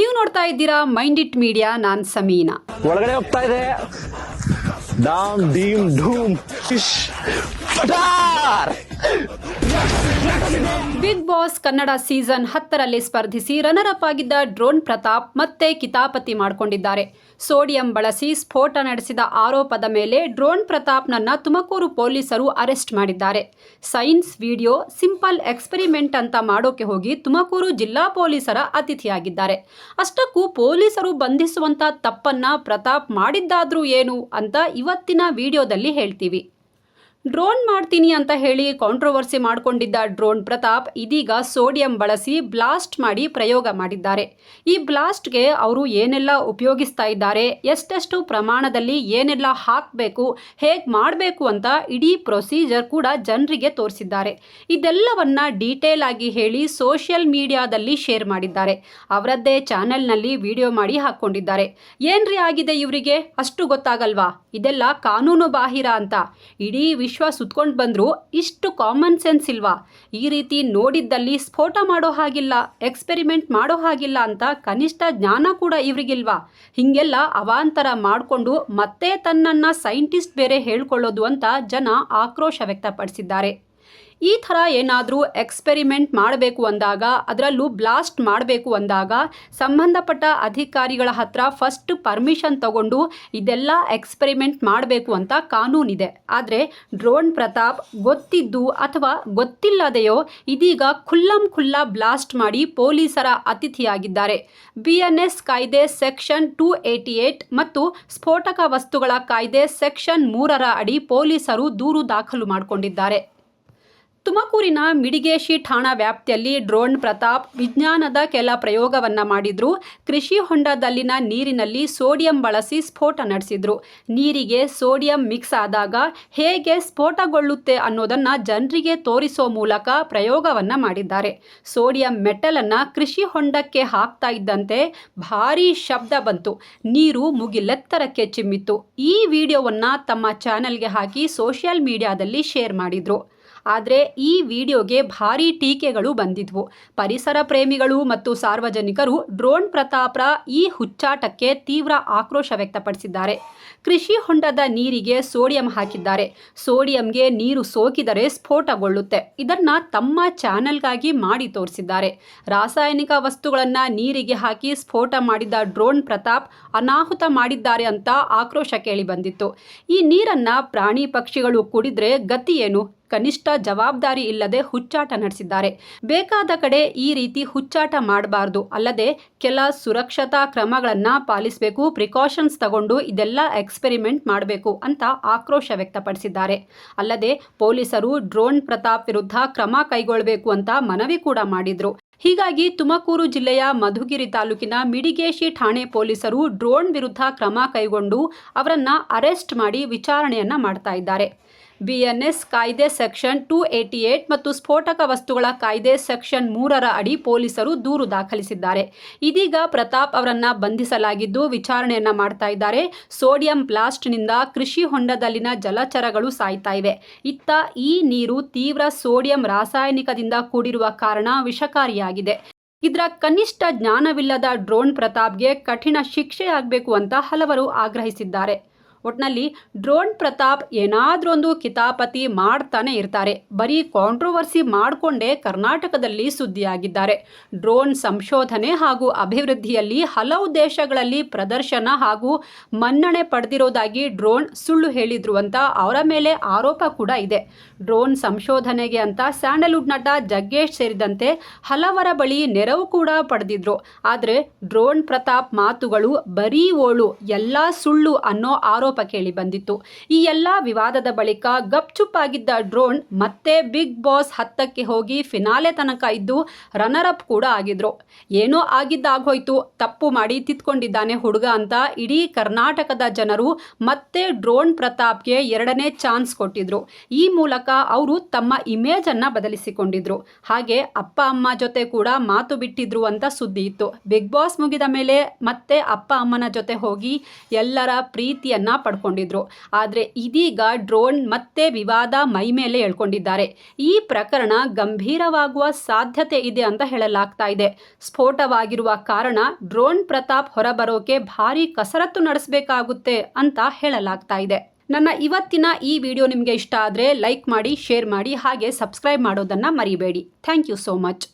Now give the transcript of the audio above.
ನೀವು ನೋಡ್ತಾ ಇದ್ದೀರಾ ಮೈಂಡ್ ಇಟ್ ಮೀಡಿಯಾ ನಾನ್ ಸಮೀನಾ. ಒಳಗಡೆ ಹೋಗ್ತಾ ಇದೆ. ಡಾಮ್ ಡೀಮ್ ಪಟಾರ್. ಬಿಗ್ ಬಾಸ್ ಕನ್ನಡ ಸೀಸನ್ ಹತ್ತರಲ್ಲಿ ಸ್ಪರ್ಧಿಸಿ ರನ್ನರ್ ಅಪ್ ಆಗಿದ್ದ ಡ್ರೋನ್ ಪ್ರತಾಪ್ ಮತ್ತೆ ಕಿತಾಪತಿ ಮಾಡಿಕೊಂಡಿದ್ದಾರೆ. ಸೋಡಿಯಂ ಬಳಸಿ ಸ್ಫೋಟ ನಡೆಸಿದ ಆರೋಪದ ಮೇಲೆ ಡ್ರೋನ್ ಪ್ರತಾಪ್ನನ್ನ ತುಮಕೂರು ಪೊಲೀಸರು ಅರೆಸ್ಟ್ ಮಾಡಿದ್ದಾರೆ. ಸೈನ್ಸ್ ವಿಡಿಯೋ, ಸಿಂಪಲ್ ಎಕ್ಸ್ಪೆರಿಮೆಂಟ್ ಅಂತ ಮಾಡೋಕೆ ಹೋಗಿ ತುಮಕೂರು ಜಿಲ್ಲಾ ಪೊಲೀಸರ ಅತಿಥಿಯಾಗಿದ್ದಾರೆ. ಅಷ್ಟಕ್ಕೂ ಪೊಲೀಸರು ಬಂಧಿಸುವಂತ ತಪ್ಪನ್ನ ಪ್ರತಾಪ್ ಮಾಡಿದ್ದಾದ್ರೂ ಏನು ಅಂತ ಇವತ್ತಿನ ವಿಡಿಯೋದಲ್ಲಿ ಹೇಳ್ತೀವಿ. ಡ್ರೋನ್ ಮಾಡ್ತೀನಿ ಅಂತ ಹೇಳಿ ಕಾಂಟ್ರೋವರ್ಸಿ ಮಾಡಿಕೊಂಡಿದ್ದ ಡ್ರೋನ್ ಪ್ರತಾಪ್ ಇದೀಗ ಸೋಡಿಯಂ ಬಳಸಿ ಬ್ಲಾಸ್ಟ್ ಮಾಡಿ ಪ್ರಯೋಗ ಮಾಡಿದ್ದಾರೆ. ಈ ಬ್ಲಾಸ್ಟ್ಗೆ ಅವರು ಏನೆಲ್ಲ ಉಪಯೋಗಿಸ್ತಾ ಇದ್ದಾರೆ, ಎಷ್ಟೆಷ್ಟು ಪ್ರಮಾಣದಲ್ಲಿ ಏನೆಲ್ಲ ಹಾಕಬೇಕು, ಹೇಗೆ ಮಾಡಬೇಕು ಅಂತ ಇಡೀ ಪ್ರೊಸೀಜರ್ ಕೂಡ ಜನರಿಗೆ ತೋರಿಸಿದ್ದಾರೆ. ಇದೆಲ್ಲವನ್ನ ಡೀಟೇಲ್ ಆಗಿ ಹೇಳಿ ಸೋಷಿಯಲ್ ಮೀಡಿಯಾದಲ್ಲಿ ಶೇರ್ ಮಾಡಿದ್ದಾರೆ. ಅವರದ್ದೇ ಚಾನೆಲ್ನಲ್ಲಿ ವಿಡಿಯೋ ಮಾಡಿ ಹಾಕ್ಕೊಂಡಿದ್ದಾರೆ. ಏನ್ರಿ ಆಗಿದೆ ಇವರಿಗೆ? ಅಷ್ಟು ಗೊತ್ತಾಗಲ್ವಾ? ಇದೆಲ್ಲ ಕಾನೂನು ಬಾಹಿರ ಅಂತ. ಇಡೀ ವಿಶ್ವ ಸುತ್ಕೊಂಡು ಬಂದರು, ಇಷ್ಟು ಕಾಮನ್ ಸೆನ್ಸ್ ಇಲ್ವಾ? ಈ ರೀತಿ ನೋಡಿದ್ದಲ್ಲಿ ಸ್ಫೋಟ ಮಾಡೋ ಹಾಗಿಲ್ಲ ಎಕ್ಸ್ಪೆರಿಮೆಂಟ್ ಮಾಡೋ ಹಾಗಿಲ್ಲ ಅಂತ ಕನಿಷ್ಠ ಜ್ಞಾನ ಕೂಡ ಇವರಿಗಿಲ್ವಾ? ಹೀಗೆಲ್ಲ ಅವಾಂತರ ಮಾಡಿಕೊಂಡು ಮತ್ತೆ ತನ್ನನ್ನು ಸೈಂಟಿಸ್ಟ್ ಬೇರೆ ಹೇಳ್ಕೊಳ್ಳೋದು ಅಂತ ಜನ ಆಕ್ರೋಶ ವ್ಯಕ್ತಪಡಿಸಿದ್ದಾರೆ. ಈ ಥರ ಏನಾದರೂ ಎಕ್ಸ್ಪೆರಿಮೆಂಟ್ ಮಾಡಬೇಕು ಅಂದಾಗ, ಅದರಲ್ಲೂ ಬ್ಲಾಸ್ಟ್ ಮಾಡಬೇಕು ಅಂದಾಗ, ಸಂಬಂಧಪಟ್ಟ ಅಧಿಕಾರಿಗಳ ಹತ್ರ ಫಸ್ಟ್ ಪರ್ಮಿಷನ್ ತಗೊಂಡು ಇದೆಲ್ಲ ಎಕ್ಸ್ಪೆರಿಮೆಂಟ್ ಮಾಡಬೇಕು ಅಂತ ಕಾನೂನಿದೆ. ಆದರೆ ಡ್ರೋನ್ ಪ್ರತಾಪ್ ಗೊತ್ತಿದ್ದು ಅಥವಾ ಗೊತ್ತಿಲ್ಲದೆಯೋ ಇದೀಗ ಖುಲ್ಲಂ ಖುಲ್ಲ ಬ್ಲಾಸ್ಟ್ ಮಾಡಿ ಪೊಲೀಸರ ಅತಿಥಿಯಾಗಿದ್ದಾರೆ. ಬಿ ಎನ್ ಎಸ್ ಕಾಯ್ದೆ ಸೆಕ್ಷನ್ ಟೂ ಏಯ್ಟಿ ಏಟ್ ಮತ್ತು ಸ್ಫೋಟಕ ವಸ್ತುಗಳ ಕಾಯ್ದೆ ಸೆಕ್ಷನ್ ಮೂರರ ಅಡಿ ಪೊಲೀಸರು ದೂರು ದಾಖಲು ಮಾಡಿಕೊಂಡಿದ್ದಾರೆ. ತುಮಕೂರಿನ ಮಿಡಿಗೇಶಿ ಠಾಣಾ ವ್ಯಾಪ್ತಿಯಲ್ಲಿ ಡ್ರೋನ್ ಪ್ರತಾಪ್ ವಿಜ್ಞಾನದ ಕೆಲ ಪ್ರಯೋಗವನ್ನ ಮಾಡಿದ್ರು. ಕೃಷಿ ಹೊಂಡದಲ್ಲಿನ ನೀರಿನಲ್ಲಿ ಸೋಡಿಯಂ ಬಳಸಿ ಸ್ಫೋಟ ನಡೆಸಿದ್ರು. ನೀರಿಗೆ ಸೋಡಿಯಂ ಮಿಕ್ಸ್ ಆದಾಗ ಹೇಗೆ ಸ್ಫೋಟಗೊಳ್ಳುತ್ತೆ ಅನ್ನೋದನ್ನ ಜನರಿಗೆ ತೋರಿಸೋ ಮೂಲಕ ಪ್ರಯೋಗವನ್ನ ಮಾಡಿದ್ದಾರೆ. ಸೋಡಿಯಂ ಮೆಟ್ಟಲನ್ನು ಕೃಷಿ ಹೊಂಡಕ್ಕೆ ಹಾಕ್ತಾ ಇದ್ದಂತೆ ಭಾರೀ ಶಬ್ದ ಬಂತು. ನೀರು ಮುಗಿಲೆತ್ತರಕ್ಕೆ ಚಿಮ್ಮಿತ್ತು. ಈ ವಿಡಿಯೋವನ್ನ ತಮ್ಮ ಚಾನೆಲ್ಗೆ ಹಾಕಿ ಸೋಷಿಯಲ್ ಮೀಡಿಯಾದಲ್ಲಿ ಶೇರ್ ಮಾಡಿದ್ರು. ಆದರೆ ಈ ವಿಡಿಯೋಗೆ ಭಾರಿ ಟೀಕೆಗಳು ಬಂದಿದ್ವು. ಪರಿಸರ ಪ್ರೇಮಿಗಳು ಮತ್ತು ಸಾರ್ವಜನಿಕರು ಡ್ರೋನ್ ಪ್ರತಾಪ್ರ ಈ ಹುಚ್ಚಾಟಕ್ಕೆ ತೀವ್ರ ಆಕ್ರೋಶ ವ್ಯಕ್ತಪಡಿಸಿದ್ದಾರೆ. ಕೃಷಿ ಹೊಂಡದ ನೀರಿಗೆ ಸೋಡಿಯಂ ಹಾಕಿದ್ದಾರೆ. ಸೋಡಿಯಂಗೆ ನೀರು ಸೋಕಿದರೆ ಸ್ಫೋಟಗೊಳ್ಳುತ್ತೆ. ಇದನ್ನ ತಮ್ಮ ಚಾನೆಲ್ಗಾಗಿ ಮಾಡಿ ತೋರಿಸಿದ್ದಾರೆ. ರಾಸಾಯನಿಕ ವಸ್ತುಗಳನ್ನು ನೀರಿಗೆ ಹಾಕಿ ಸ್ಫೋಟ ಮಾಡಿದ ಡ್ರೋನ್ ಪ್ರತಾಪ್ ಅನಾಹುತ ಮಾಡಿದ್ದಾರೆ ಅಂತ ಆಕ್ರೋಶ ಕೇಳಿ ಬಂದಿತ್ತು ಈ ನೀರನ್ನ ಪ್ರಾಣಿ ಪಕ್ಷಿಗಳು ಕುಡಿದ್ರೆ ಗತಿ ಏನು? ಕನಿಷ್ಠ ಜವಾಬ್ದಾರಿ ಇಲ್ಲದೆ ಹುಚ್ಚಾಟ ನಡೆಸಿದ್ದಾರೆ. ಬೇಕಾದ ಕಡೆ ಈ ರೀತಿ ಹುಚ್ಚಾಟ ಮಾಡಬಾರ್ದು. ಅಲ್ಲದೆ ಕೆಲ ಸುರಕ್ಷತಾ ಕ್ರಮಗಳನ್ನು ಪಾಲಿಸಬೇಕು ಪ್ರಿಕಾಷನ್ಸ್ ತಗೊಂಡು ಇದೆಲ್ಲ ಎಕ್ಸ್ಪೆರಿಮೆಂಟ್ ಮಾಡಬೇಕು ಅಂತ ಆಕ್ರೋಶ ವ್ಯಕ್ತಪಡಿಸಿದ್ದಾರೆ. ಅಲ್ಲದೆ ಪೊಲೀಸರು ಡ್ರೋನ್ ಪ್ರತಾಪ್ ವಿರುದ್ಧ ಕ್ರಮ ಕೈಗೊಳ್ಳಬೇಕು ಅಂತ ಮನವಿ ಕೂಡ ಮಾಡಿದ್ರು. ಹೀಗಾಗಿ ತುಮಕೂರು ಜಿಲ್ಲೆಯ ಮಧುಗಿರಿ ತಾಲೂಕಿನ ಮಿಡಿಗೇಶಿ ಠಾಣೆ ಪೊಲೀಸರು ಡ್ರೋನ್ ವಿರುದ್ಧ ಕ್ರಮ ಕೈಗೊಂಡು ಅವರನ್ನ ಅರೆಸ್ಟ್ ಮಾಡಿ ವಿಚಾರಣೆಯನ್ನ ಮಾಡ್ತಾ ಇದ್ದಾರೆ. ಬಿಎನ್ಎಸ್ ಕಾಯ್ದೆ ಸೆಕ್ಷನ್ ಟೂ ಏಟ್ ಮತ್ತು ಸ್ಫೋಟಕ ವಸ್ತುಗಳ ಕಾಯ್ದೆ ಸೆಕ್ಷನ್ ಮೂರರ ಅಡಿ ಪೊಲೀಸರು ದೂರು ದಾಖಲಿಸಿದ್ದಾರೆ. ಇದೀಗ ಪ್ರತಾಪ್ ಅವರನ್ನು ಬಂಧಿಸಲಾಗಿದ್ದು ವಿಚಾರಣೆಯನ್ನ ಮಾಡ್ತಾ ಇದ್ದಾರೆ. ಸೋಡಿಯಂ ಬ್ಲಾಸ್ಟ್ನಿಂದ ಕೃಷಿ ಹೊಂಡದಲ್ಲಿನ ಜಲಚರಗಳು ಸಾಯ್ತಾ ಇವೆ. ಇತ್ತ ಈ ನೀರು ತೀವ್ರ ಸೋಡಿಯಂ ರಾಸಾಯನಿಕದಿಂದ ಕೂಡಿರುವ ಕಾರಣ ವಿಷಕಾರಿಯಾಗಿದೆ. ಇದರ ಕನಿಷ್ಠ ಜ್ಞಾನವಿಲ್ಲದ ಡ್ರೋನ್ ಪ್ರತಾಪ್ಗೆ ಕಠಿಣ ಶಿಕ್ಷೆಯಾಗಬೇಕು ಅಂತ ಹಲವರು ಆಗ್ರಹಿಸಿದ್ದಾರೆ. ಒಟ್ನಲ್ಲಿ ಡ್ರೋನ್ ಪ್ರತಾಪ್ ಏನಾದ್ರೊಂದು ಕಿತಾಪತಿ ಮಾಡ್ತಾನೆ ಇರ್ತಾರೆ. ಬರೀ ಕಾಂಟ್ರವರ್ಸಿ ಮಾಡಿಕೊಂಡೇ ಕರ್ನಾಟಕದಲ್ಲಿ ಸುದ್ದಿಯಾಗಿದ್ದಾರೆ. ಡ್ರೋನ್ ಸಂಶೋಧನೆ ಹಾಗೂ ಅಭಿವೃದ್ಧಿಯಲ್ಲಿ ಹಲವು ದೇಶಗಳಲ್ಲಿ ಪ್ರದರ್ಶನ ಹಾಗೂ ಮನ್ನಣೆ ಪಡೆದಿರೋದಾಗಿ ಡ್ರೋನ್ ಸುಳ್ಳು ಹೇಳಿದ್ರು ಅಂತ ಅವರ ಮೇಲೆ ಆರೋಪ ಕೂಡ ಇದೆ. ಡ್ರೋನ್ ಸಂಶೋಧನೆಗೆ ಅಂತ ಸ್ಯಾಂಡಲ್ವುಡ್ ನಟ ಜಗ್ಗೇಶ್ ಸೇರಿದಂತೆ ಹಲವರ ಬಳಿ ನೆರವು ಕೂಡ ಪಡೆದಿದ್ರು. ಆದರೆ ಡ್ರೋನ್ ಪ್ರತಾಪ್ ಮಾತುಗಳು ಬರೀ ಓಳು, ಎಲ್ಲ ಸುಳ್ಳು ಅನ್ನೋ ಆರೋಪ ಕೇಳಿ ಬಂದಿತ್ತು. ಈ ಎಲ್ಲ ವಿವಾದದ ಬಳಿಕ ಗಪ್ಚುಪ್ಪಾಗಿದ್ದ ಡ್ರೋನ್ ಮತ್ತೆ ಬಿಗ್ ಬಾಸ್ ಹತ್ತಕ್ಕೆ ಹೋಗಿ ಫಿನಾಲೆ ತನಕ ಇದ್ದು ರನ್ನರ್ ಅಪ್ ಕೂಡ ಆಗಿದ್ರು. ಏನೋ ಆಗಿದ್ದಾಗೋಯ್ತು ತಪ್ಪು ಮಾಡಿ ತಿತ್ಕೊಂಡಿದ್ದಾನೆ ಹುಡುಗ ಅಂತ ಇಡೀ ಕರ್ನಾಟಕದ ಜನರು ಮತ್ತೆ ಡ್ರೋನ್ ಪ್ರತಾಪ್ಗೆ ಎರಡನೇ ಚಾನ್ಸ್ ಕೊಟ್ಟಿದ್ರು. ಈ ಮೂಲಕ ಅವರು ತಮ್ಮ ಇಮೇಜ್ ಅನ್ನ ಬದಲಿಸಿಕೊಂಡಿದ್ರು. ಹಾಗೆ ಅಪ್ಪ, ಅಮ್ಮ ಜೊತೆ ಕೂಡ ಮಾತು ಬಿಟ್ಟಿದ್ರು ಅಂತ ಸುದ್ದಿ ಇತ್ತು. ಬಿಗ್ ಬಾಸ್ ಮುಗಿದ ಮೇಲೆ ಮತ್ತೆ ಅಪ್ಪ, ಅಮ್ಮನ ಜೊತೆ ಹೋಗಿ ಎಲ್ಲರ ಪ್ರೀತಿಯನ್ನ ಪಡ್ಕೊಂಡಿದ್ರು ಆದರೆ ಇದೀಗ ಡ್ರೋನ್ ಮತ್ತೆ ವಿವಾದ ಮೈ ಮೇಲೆ ಎಳ್ಕೊಂಡಿದ್ದಾರೆ. ಈ ಪ್ರಕರಣ ಗಂಭೀರವಾಗುವ ಸಾಧ್ಯತೆ ಇದೆ ಅಂತ ಹೇಳಲಾಗ್ತಾ ಇದೆ. ಸ್ಫೋಟವಾಗಿರುವ ಕಾರಣ ಡ್ರೋನ್ ಪ್ರತಾಪ್ ಹೊರಬರೋಕೆ ಭಾರಿ ಕಸರತ್ತು ನಡೆಸಬೇಕಾಗುತ್ತೆ ಅಂತ ಹೇಳಲಾಗ್ತಾ ಇದೆ. ನನ್ನ ಇವತ್ತಿನ ಈ ವಿಡಿಯೋ ನಿಮಗೆ ಇಷ್ಟ ಆದರೆ ಲೈಕ್ ಮಾಡಿ, ಶೇರ್ ಮಾಡಿ, ಹಾಗೆ ಸಬ್ಸ್ಕ್ರೈಬ್ ಮಾಡೋದನ್ನು ಮರಿಬೇಡಿ. Thank you so much.